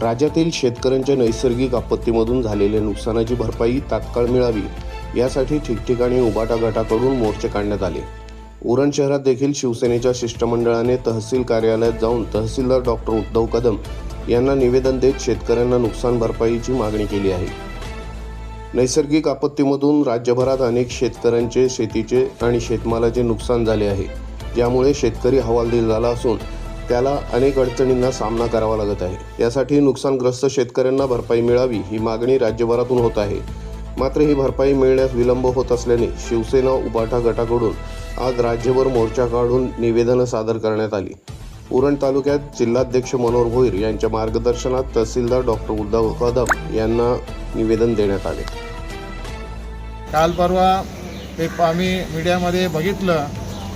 राज्यातील शेतकऱ्यांच्या नैसर्गिक आपत्तीमधून झालेल्या नुकसानाची भरपाई तात्काळ मिळावी यासाठी ठिकठिकाणी उबाटा गटाकडून मोर्चे काढण्यात आले. उरण शहरात देखील शिवसेनेच्या शिष्टमंडळाने तहसील कार्यालयात जाऊन तहसीलदार डॉक्टर उद्धव कदम यांना निवेदन देत शेतकऱ्यांना नुकसान भरपाईची मागणी केली आहे. नैसर्गिक आपत्तीमधून राज्यभरात अनेक शेतकऱ्यांचे शेतीचे आणि शेतमालाचे नुकसान झाले आहे ज्यामुळे शेतकरी हवालदिल झाला असून त्याला अनेक अडचणींना सामना करावा लागत आहे. यासाठी नुकसानग्रस्त शेतकऱ्यांना भरपाई मिळावी ही मागणी राज्यभरातून होत आहे. मात्र ही भरपाई मिळण्यास विलंब होत असल्याने शिवसेना उबाठा गटाकडून आज राज्यभर मोर्चा काढून निवेदनं सादर करण्यात आली. उरण तालुक्यात जिल्हाध्यक्ष मनोहर भोईर यांच्या मार्गदर्शनात तहसीलदार डॉक्टर उद्धव कदम यांना निवेदन देण्यात आले. काल परवा एक आम्ही मीडियामध्ये बघितलं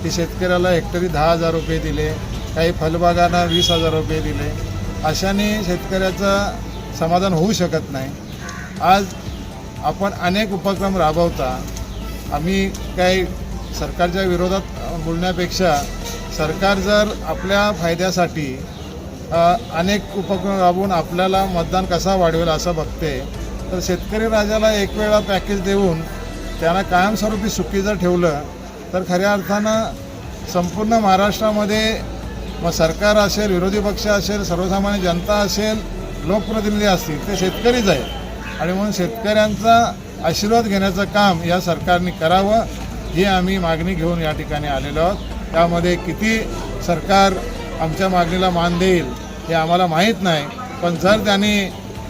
की शेतकऱ्याला हेक्टरी दहा हजार रुपये दिले. काही फलबागांना वीस हजार रुपये दिले. अशाने शेतकऱ्याचं समाधान होऊ शकत नाही. आज आपण अनेक उपक्रम राबवता. आम्ही काही सरकारच्या विरोधात बोलण्यापेक्षा सरकार जर आपल्या फायद्यासाठी अनेक उपक्रम राबवून आपल्याला मतदान कसा वाढवेल असं बघते तर शेतकरी राजाला एक वेळा पॅकेज देऊन त्यांना कायमस्वरूपी सुखी जर ठेवलं तर खऱ्या अर्थानं संपूर्ण महाराष्ट्रामध्ये मग सरकार असेल विरोधी पक्ष असेल सर्वसामान्य जनता असेल लोकप्रतिनिधी असतील ते शेतकरीच आहेत. आणि म्हणून शेतकऱ्यांचा आशीर्वाद घेण्याचं काम या सरकारने करावं ही आम्ही मागणी घेऊन या ठिकाणी आलेलो आहोत. त्यामध्ये किती सरकार आमच्या मागणीला मान देईल हे आम्हाला माहीत नाही. पण जर त्यांनी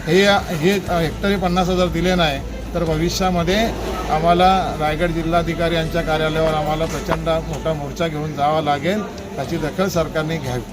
हे हे हेक्टरी पन्नास हजार दिले नाही तर भविष्यामध्ये आम्हाला रायगड जिल्हाधिकारी यांच्या कार्यालयावर आम्हाला प्रचंड मोठा मोर्चा घेऊन जावा लागेल त्याची दखल सरकारने घ्यावी.